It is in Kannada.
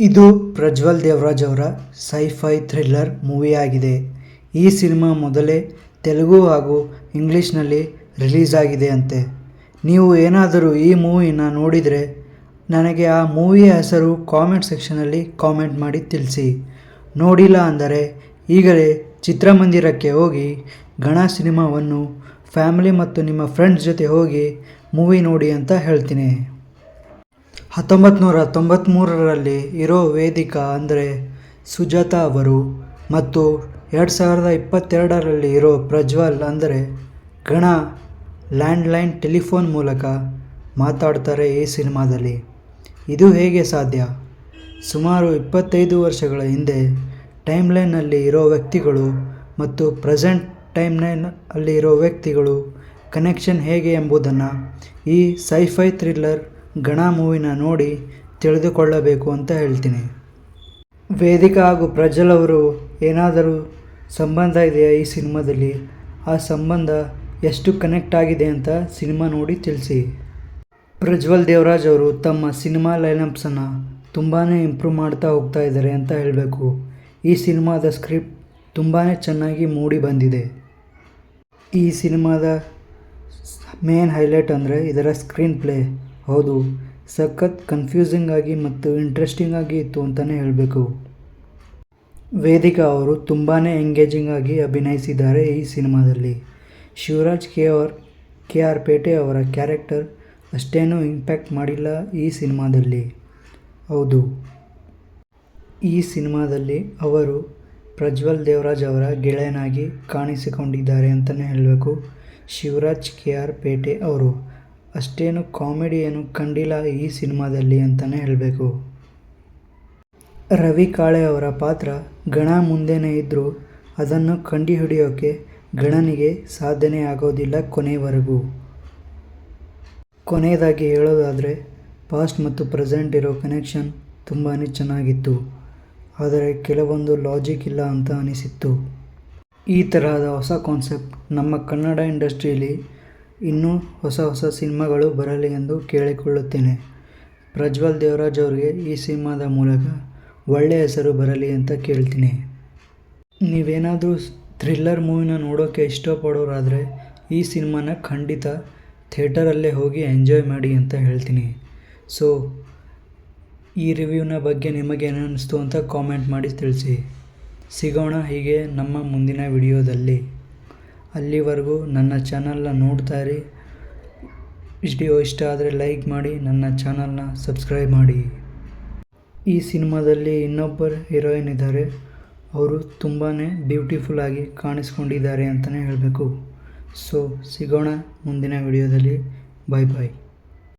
ಇದು ಪ್ರಜ್ವಲ್ ದೇವರಾಜ್ ಅವರ ಸೈಫೈ ಥ್ರಿಲ್ಲರ್ ಮೂವಿಯಾಗಿದೆ ಈ ಸಿನಿಮಾ ಮೊದಲೇ ತೆಲುಗು ಹಾಗೂ ಇಂಗ್ಲೀಷ್ನಲ್ಲಿ ರಿಲೀಸ್ ಆಗಿದೆ ಅಂತೆ. ನೀವು ಏನಾದರೂ ಈ ಮೂವಿನ ನೋಡಿದರೆ ನನಗೆ ಆ ಮೂವಿಯ ಹೆಸರು ಕಾಮೆಂಟ್ ಸೆಕ್ಷನಲ್ಲಿ ಕಾಮೆಂಟ್ ಮಾಡಿ ತಿಳಿಸಿ. ನೋಡಿಲ್ಲ ಅಂದರೆ ಈಗಲೇ ಚಿತ್ರಮಂದಿರಕ್ಕೆ ಹೋಗಿ ಗಣ ಸಿನಿಮಾವನ್ನು ಫ್ಯಾಮಿಲಿ ಮತ್ತು ನಿಮ್ಮ ಫ್ರೆಂಡ್ಸ್ ಜೊತೆ ಹೋಗಿ ಮೂವಿ ನೋಡಿ ಅಂತ ಹೇಳ್ತೀನಿ. ಹತ್ತೊಂಬತ್ತು ನೂರ ತೊಂಬತ್ತ್ಮೂರರಲ್ಲಿ ಇರೋ ವೇದಿಕಾ ಅಂದರೆ ಸುಜಾತಾ ಅವರು ಮತ್ತು ಎರಡು ಸಾವಿರದ ಇಪ್ಪತ್ತೆರಡರಲ್ಲಿ ಇರೋ ಪ್ರಜ್ವಲ್ ಅಂದರೆ ಗಣ ಲ್ಯಾಂಡ್ಲೈನ್ ಟೆಲಿಫೋನ್ ಮೂಲಕ ಮಾತಾಡ್ತಾರೆ ಈ ಸಿನಿಮಾದಲ್ಲಿ. ಇದು ಹೇಗೆ ಸಾಧ್ಯ? ಸುಮಾರು ಇಪ್ಪತ್ತೈದು ವರ್ಷಗಳ ಹಿಂದೆ ಟೈಮ್ಲೈನಲ್ಲಿ ಇರೋ ವ್ಯಕ್ತಿಗಳು ಮತ್ತು ಪ್ರೆಸೆಂಟ್ ಟೈಮ್ಲೈನ್ ಅಲ್ಲಿ ಇರೋ ವ್ಯಕ್ತಿಗಳು ಕನೆಕ್ಷನ್ ಹೇಗೆ ಎಂಬುದನ್ನು ಈ ಸೈಫೈ ಥ್ರಿಲ್ಲರ್ ಗಣ ಮೂವಿನ ನೋಡಿ ತಿಳಿದುಕೊಳ್ಳಬೇಕು ಅಂತ ಹೇಳ್ತೀನಿ. ವೇದಿಕಾ ಹಾಗೂ ಪ್ರಜ್ವಲ್ ಅವರು ಏನಾದರೂ ಸಂಬಂಧ ಇದೆಯಾ ಈ ಸಿನಿಮಾದಲ್ಲಿ? ಆ ಸಂಬಂಧ ಎಷ್ಟು ಕನೆಕ್ಟ್ ಆಗಿದೆ ಅಂತ ಸಿನಿಮಾ ನೋಡಿ ತಿಳಿಸಿ. ಪ್ರಜ್ವಲ್ ದೇವರಾಜ್ ಅವರು ತಮ್ಮ ಸಿನಿಮಾ ಲೈನಪ್ಸನ್ನು ತುಂಬಾ ಇಂಪ್ರೂವ್ ಮಾಡ್ತಾ ಹೋಗ್ತಾ ಇದ್ದಾರೆ ಅಂತ ಹೇಳಬೇಕು. ಈ ಸಿನಿಮಾದ ಸ್ಕ್ರಿಪ್ಟ್ ತುಂಬಾ ಚೆನ್ನಾಗಿ ಮೂಡಿ ಬಂದಿದೆ. ಈ ಸಿನಿಮಾದ ಮೇನ್ ಹೈಲೈಟ್ ಅಂದರೆ ಇದರ ಸ್ಕ್ರೀನ್ ಪ್ಲೇ ಹೌದು, ಸಖತ್ ಕನ್ಫ್ಯೂಸಿಂಗ್ ಆಗಿ ಮತ್ತು ಇಂಟ್ರೆಸ್ಟಿಂಗ್ ಆಗಿ ಇತ್ತು ಅಂತಲೇ ಹೇಳಬೇಕು. ವೇದಿಕಾ ಅವರು ತುಂಬಾ ಎಂಗೇಜಿಂಗ್ ಆಗಿ ಅಭಿನಯಿಸಿದ್ದಾರೆ ಈ ಸಿನಿಮಾದಲ್ಲಿ. Shivaraj K R K R Pete ಅವರ ಕ್ಯಾರೆಕ್ಟರ್ ಅಷ್ಟೇನೂ ಇಂಪ್ಯಾಕ್ಟ್ ಮಾಡಿಲ್ಲ ಈ ಸಿನಿಮಾದಲ್ಲಿ. ಹೌದು. ಈ ಸಿನಿಮಾದಲ್ಲಿ ಅವರು ಪ್ರಜ್ವಲ್ ದೇವರಾಜ್ ಅವರ ಗೆಳೆಯನಾಗಿ ಕಾಣಿಸಿಕೊಂಡಿದ್ದಾರೆ ಅಂತಲೇ ಹೇಳಬೇಕು ಶಿವರಾಜ್ ಕೆ ಆರ್ ಪೇಟೆ ಅವರು. ಅಷ್ಟೇನು ಕಾಮಿಡಿ ಏನು ಕಂಡಿಲ್ಲ ಈ ಸಿನಿಮಾದಲ್ಲಿ ಅಂತಲೇ ಹೇಳಬೇಕು. ರವಿ ಕಾಳೆ ಅವರ ಪಾತ್ರ ಗಣ ಮುಂದೆನೇ ಇದ್ದರೂ ಅದನ್ನು ಕಂಡುಹಿಡಿಯೋಕ್ಕೆ ಗಣನಿಗೆ ಸಾಧ್ಯನೇ ಆಗೋದಿಲ್ಲ ಕೊನೆವರೆಗೂ. ಕೊನೆಯದಾಗಿ ಹೇಳೋದಾದರೆ ಪಾಸ್ಟ್ ಮತ್ತು ಪ್ರೆಸೆಂಟ್ ಇರೋ ಕನೆಕ್ಷನ್ ತುಂಬಾ ಚೆನ್ನಾಗಿತ್ತು. ಆದರೆ ಕೆಲವೊಂದು ಲಾಜಿಕ್ ಇಲ್ಲ ಅಂತ ಅನಿಸಿತ್ತು. ಈ ತರಹದ ಹೊಸ ಕಾನ್ಸೆಪ್ಟ್ ನಮ್ಮ ಕನ್ನಡ ಇಂಡಸ್ಟ್ರಿಯಲ್ಲಿ ಇನ್ನೂ ಹೊಸ ಹೊಸ ಸಿನಿಮಾಗಳು ಬರಲಿ ಎಂದು ಕೇಳಿಕೊಳ್ಳುತ್ತೇನೆ. ಪ್ರಜ್ವಲ್ ದೇವರಾಜ್ ಅವರಿಗೆ ಈ ಸಿನಿಮಾದ ಮೂಲಕ ಒಳ್ಳೆಯ ಹೆಸರು ಬರಲಿ ಅಂತ ಕೇಳ್ತೀನಿ. ನೀವೇನಾದರೂ ಥ್ರಿಲ್ಲರ್ ಮೂವಿನ ನೋಡೋಕ್ಕೆ ಇಷ್ಟಪಡೋರಾದರೆ ಈ ಸಿನಿಮಾನ ಖಂಡಿತ ಥಿಯೇಟರಲ್ಲೇ ಹೋಗಿ ಎಂಜಾಯ್ ಮಾಡಿ ಅಂತ ಹೇಳ್ತೀನಿ. ಸೊ, ಈ ರಿವ್ಯೂನ ಬಗ್ಗೆ ನಿಮಗೇನು ಏನಿಸ್ತು ಅಂತ ಕಾಮೆಂಟ್ ಮಾಡಿ ತಿಳಿಸಿ. ಸಿಗೋಣ ಹೀಗೆ ನಮ್ಮ ಮುಂದಿನ ವಿಡಿಯೋದಲ್ಲಿ. ಅಲ್ಲಿವರೆಗೂ ನನ್ನ ಚಾನಲ್ನ ಇರಿ. ವಿಡಿಯೋ ಇಷ್ಟ ಆದರೆ ಲೈಕ್ ಮಾಡಿ, ನನ್ನ ಚಾನಲ್ನ ಸಬ್ಸ್ಕ್ರೈಬ್ ಮಾಡಿ. ಈ ಸಿನಿಮಾದಲ್ಲಿ ಇನ್ನೊಬ್ಬರು ಹೀರೋಯಿನ್ ಇದ್ದಾರೆ. ಅವರು ತುಂಬಾ ಬ್ಯೂಟಿಫುಲ್ ಆಗಿ ಕಾಣಿಸ್ಕೊಂಡಿದ್ದಾರೆ ಅಂತಲೇ ಹೇಳಬೇಕು. ಸೊ, ಸಿಗೋಣ ಮುಂದಿನ ವಿಡಿಯೋದಲ್ಲಿ. ಬಾಯ್ ಬಾಯ್.